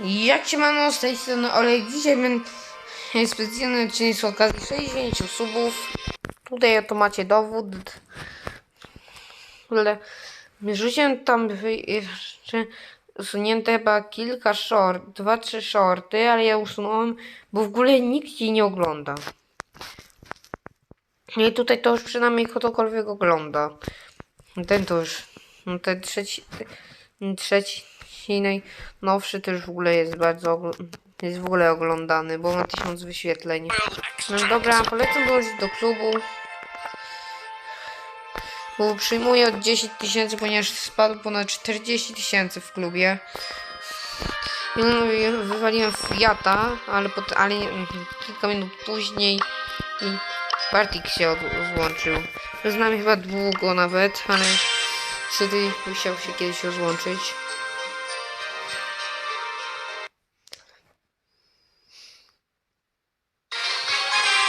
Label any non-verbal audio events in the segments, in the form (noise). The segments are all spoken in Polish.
Jak się mamy z tej strony Olej? Dzisiaj będę (laughs) specjalny odcinek z okazji 60 subów. Tutaj to macie dowód. Ale rzuciłem tam jeszcze usunięte chyba kilka short, dwa, trzy shorty, ale ja usunąłem, bo w ogóle nikt jej nie ogląda. I tutaj to już przynajmniej ktokolwiek ogląda. Ten to już, no ten trzeci, ten trzeci najnowszy to już w ogóle jest bardzo, jest w ogóle oglądany, bo ma tysiąc wyświetleń. No dobra, polecam dołączyć do klubu. Bo przyjmuję od 10 tysięcy, ponieważ spadł ponad 40 tysięcy w klubie. No, i wywaliłem Fiata, ale, pot, ale kilka minut później i Bartik się od, złączył. Z nami chyba długo nawet, ale wtedy musiał się kiedyś rozłączyć.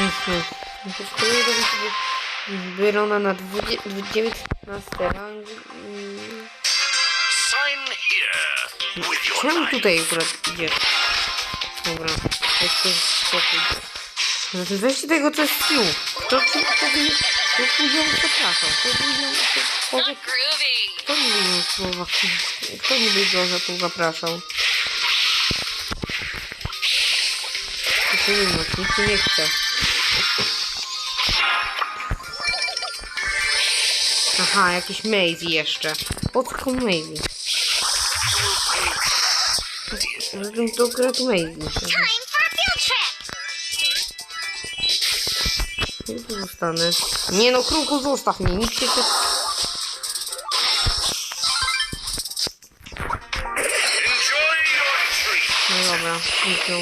Sobie Byrona na 20 19 rang. Czemu tutaj akurat idzie? Dobra, jeszcze spokój. No to Weźcie tego, co jest z. Kto, kto, kto, by- kto powiedział, przepraszam. Kto powiedział, kto, kto, nie wyjął słowa? Kto nie wiedział, że tu zapraszał? To się wyjąć, nikt nie chce. Aha, jakiś Maisie jeszcze. Po co Maisie? Żebym to gra tu Maisie. Ja tu zostanę. Nie no, kruku, zostaw mnie, nikt się tu... No dobra, zniknął.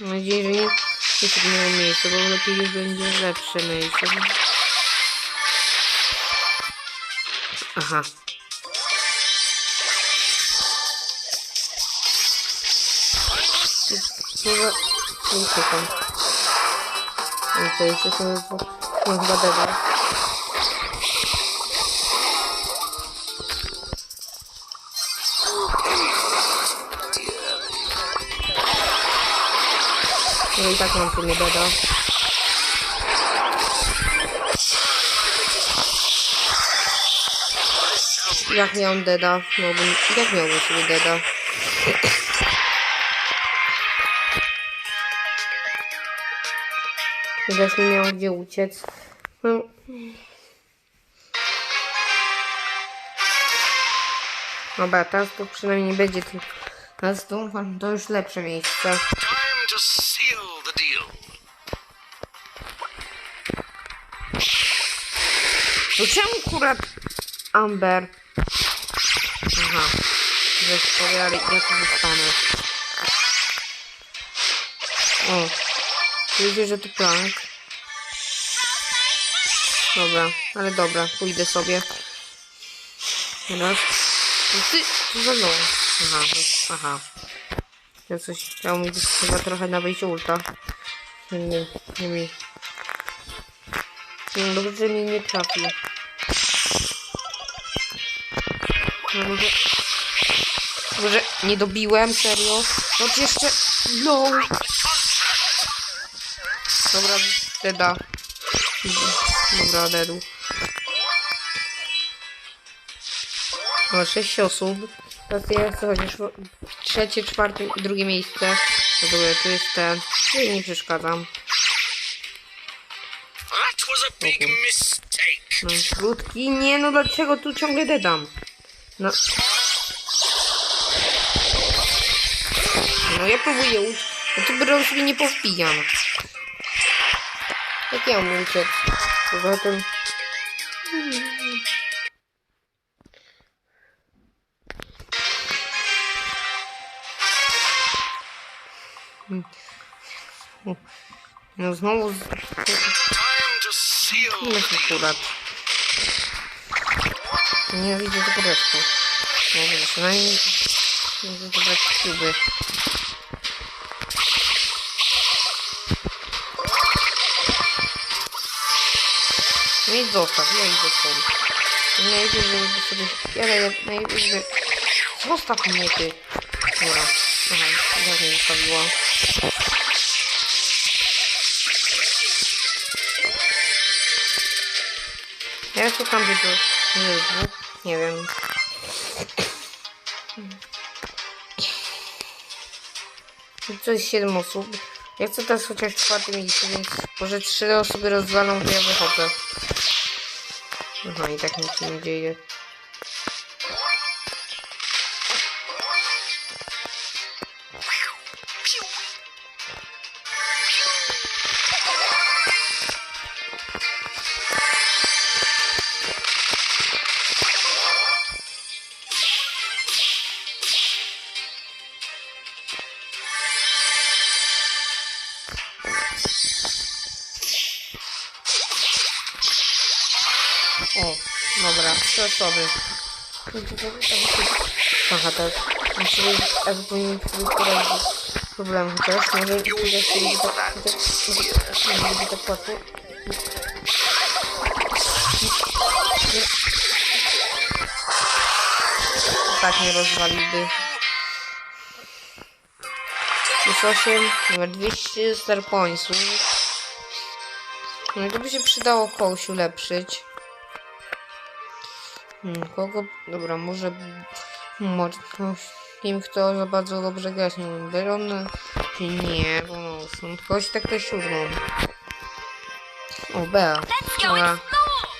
Mam nadzieję, że nie jest innego miejsca, bo lepiej już będzie lepsze miejsce. Aha. Chyba... Nie czekam. I to jeszcze są... No chyba dobra. No i tak mam tu nie dodał. Jak miałem deda? No bym, jak miałbym sobie deda? Widać nie miał gdzie uciec. No. Dobra, teraz to przynajmniej nie będzie tym. Teraz to, to już lepsze miejsce. Time to seal the deal. No czemu akurat Amber? Aha. Żeś powiadali, ja tu zostanę. O. Widzę, że to plank. Dobra, ale dobra, pójdę sobie. Raz. No ty, co za no. Aha, no, aha. Ja coś chciał mi chyba trochę nabyć ulta. Nie, nie mi. No dobrze, mnie nie trafił. No może... Może nie dobiłem, serio? No jeszcze... No! Dobra, deda. Dobra, dedu. No, sześć osób. Teraz ja chcę chociaż trzecie, czwarte i drugie miejsce. No dobra, tu jest ten. Jej nie przeszkadzam. No, krótki. Nie, no dlaczego tu ciągle dedam? No. No ja próbuję uciec. No to bym sobie nie powbijam. Jak ja mam uciec? Poza tym... No znowu... z- jest akurat. Nie widzę tego resztą. Może przynajmniej... Może zebrać kuby. Nie zostaw, ja idę stąd. najlepiej, żeby sobie... Ja najlepiej żeby... Zostaw mnie, ty! Dobra. Aha, jak mnie zostawiła. Ja szukam to jest. Nie wiem. To jest 7 osób. Ja chcę teraz chociaż czwarte miejsce, więc może 3 osoby rozwalą, to ja wychodzę. Aha, i tak nic nie dzieje. Dobra, trzy osoby. Aha, tak. Musimy, powinien sobie poradzić z problemem chociaż. Może chociaż się będzie tak, nie będzie tak łatwo. Tak nie rozwaliłby. Plus 8, numer 200 star pointsów. No i to by się przydało kogoś ulepszyć. Hmm, kogo? Dobra, może... Może wiem, kto za bardzo dobrze grać, nie wiem, Beron... Czy nie, bo no, kogoś tak to siódmą. O, Bea. Dobra,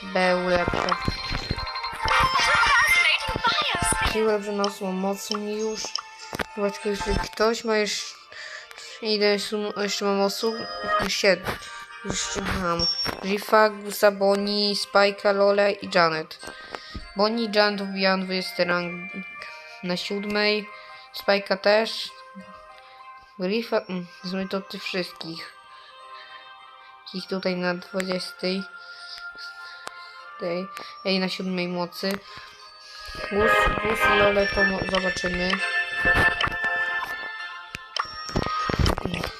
B ulepszę. Fascinating biosphere. Siłę przyniosło mocą mi już. Zobaczcie, jeśli ktoś ma jeszcze... Ile jeszcze mam osób? Siedem. Jeszcze mam Riffa, Gusa, Bonnie, Spike'a, Lola i Janet. Bonnie i Janet wbijam 20 rang na siódmej. Spike'a też. Riffa, mm, zmy to tych wszystkich. Ich tutaj na 20. Tej, ej, na siódmej mocy. Gus, Gus i Lole to zobaczymy.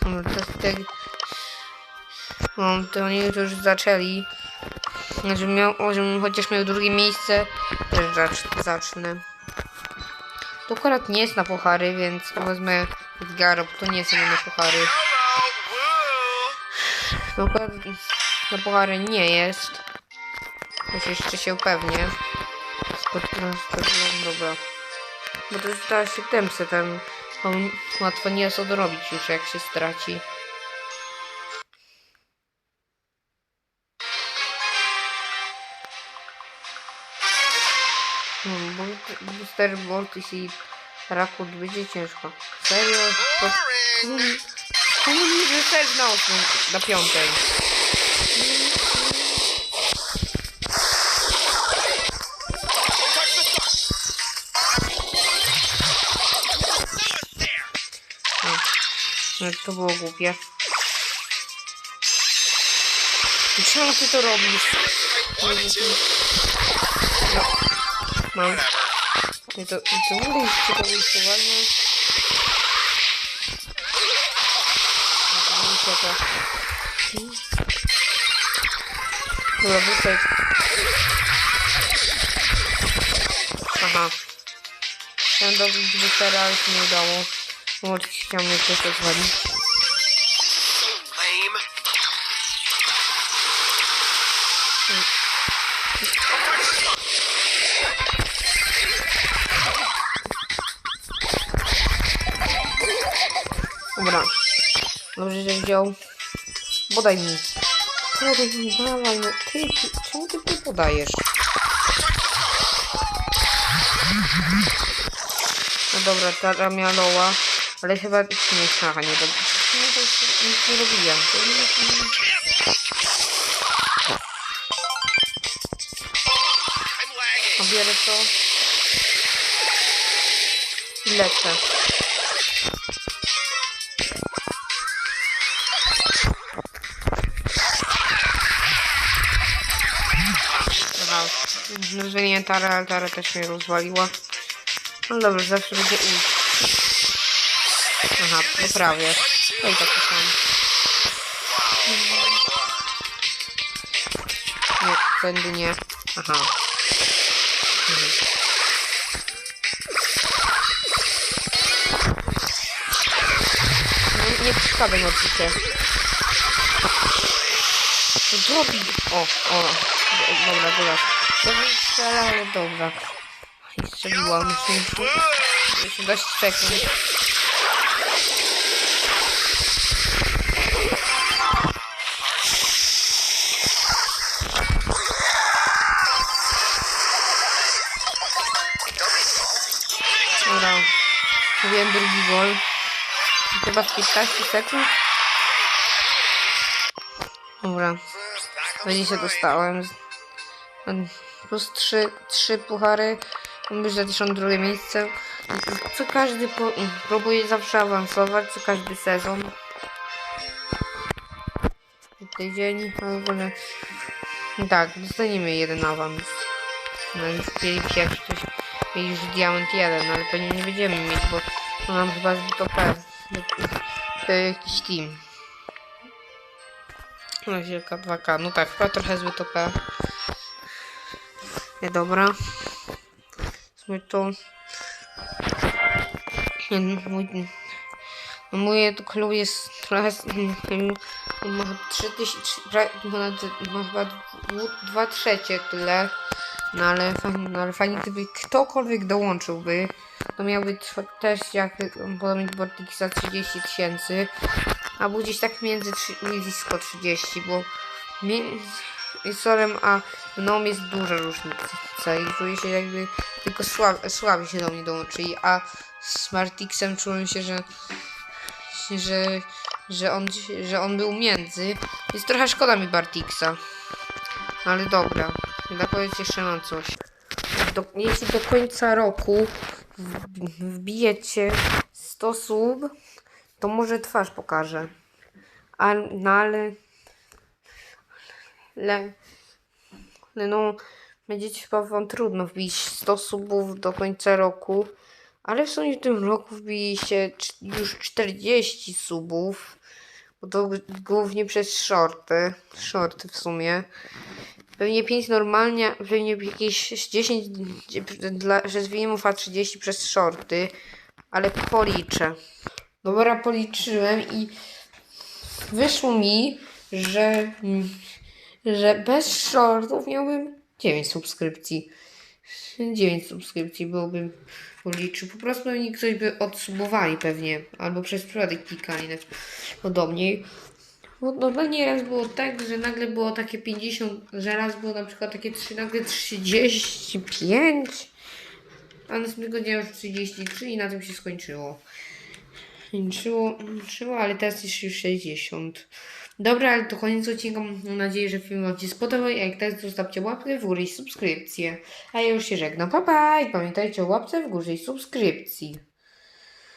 No, to tak... No, to oni już zaczęli. Żebym, miał, żebym chociaż miał drugie miejsce, też zacz, zacznę. To akurat nie jest na puchary, więc wezmę Edgara, bo to nie są na puchary. To akurat na puchary nie jest. Choć jeszcze się upewnię. Dobra. Bo to jest ta siedemce, tam łatwo nie jest odrobić już jak się straci. Booster Mortis i Rakut będzie ciężko. Serio? Mi wyszedł na ósmą, na piątej? No, to było głupie. Czemu ty to robisz? No, mam. Nie to, to mówię, że to jest poważne. No to nie ucieka. Hmm. Dobra, wysać. Aha. Chciałem dobić Bustera, ale się nie Dobrze, że wziął. Podaj mi. Podaj mi, dawaj, no ty, ty, czemu ty tu podajesz? No dobra, ta miała loła, ale chyba nie aha, nie robi. Nie, to nic nie robiłem. Pobierę to. I lecę. wynięta altara też mnie rozwaliła. No dobra, zawsze będzie ult. Aha, no prawie. No i tak pisałem. Nie, tędy nie. Aha. Mhm. No nie, nie przeszkadzam oczywiście. To drobi. O, o. Dobra, dobra. Dobrze strzela, ale dobra. I strzeliłam. Jeszcze, jeszcze dość sekund. Dobra. Mówiłem drugi gol. Chyba w 15 sekund. Dobra. 20 dostałem. Plus 3, 3 puchary. Już zaliczą drugie miejsce. Co każdy po, próbuje zawsze awansować, co każdy sezon. Tydzień, a w ogóle... Tak, dostaniemy jeden awans. No i chcieli pierwszy coś mieć już diament jeden, ale pewnie nie będziemy mieć, bo nam chyba zbyt OP. To jakiś team. No wielka 2K, no tak, chyba trochę zbyt OP. Nie, dobra. Sobie to... Nie, mój... No mój klub jest trochę... Ma 3000... Ponad... Ma chyba 2 trzecie tyle. No ale, fajnie- no ale fajnie, gdyby ktokolwiek dołączyłby, to miałby też jak podobnie do Bortixa 30 tysięcy, albo gdzieś tak między blisko 30, bo Sorem a mną jest duża różnica i czuję się jakby tylko słabi, słabi się do mnie dołączyli, a z Martixem czułem się, że że, że, on, że on był między. Jest trochę szkoda mi Bartixa. Ale dobra, da powiedzieć jeszcze mam coś. Do, jeśli do końca roku wbijecie 100 sub, to może twarz pokażę. A, no ale... Le, no, będziecie chyba wam trudno wbić 100 subów do końca roku. Ale w sumie w tym roku wbiliście cz- już 40 subów. Bo to głównie przez shorty. Shorty w sumie. Pewnie 5 normalnie, pewnie jakieś 10 dla, przez filmów, a 30 przez shorty. Ale policzę. Dobra, policzyłem i wyszło mi, że, że bez shortów miałbym 9 subskrypcji. 9 subskrypcji byłbym policzył. Po prostu pewnie ktoś by odsubowali pewnie. Albo przez przypadek klikali na podobnie. Normalnie raz było tak, że nagle było takie 50, że raz było na przykład takie 3, nagle 35, a następnego dnia już 33 i na tym się skończyło. Skończyło, skończyło ale teraz jest już 60. Dobra, ale to koniec odcinka. Mam nadzieję, że film Wam się spodobał. Jak tak, zostawcie łapkę w górę i subskrypcję. A ja już się żegnam. Pa, pa! I pamiętajcie o łapce w górze i subskrypcji.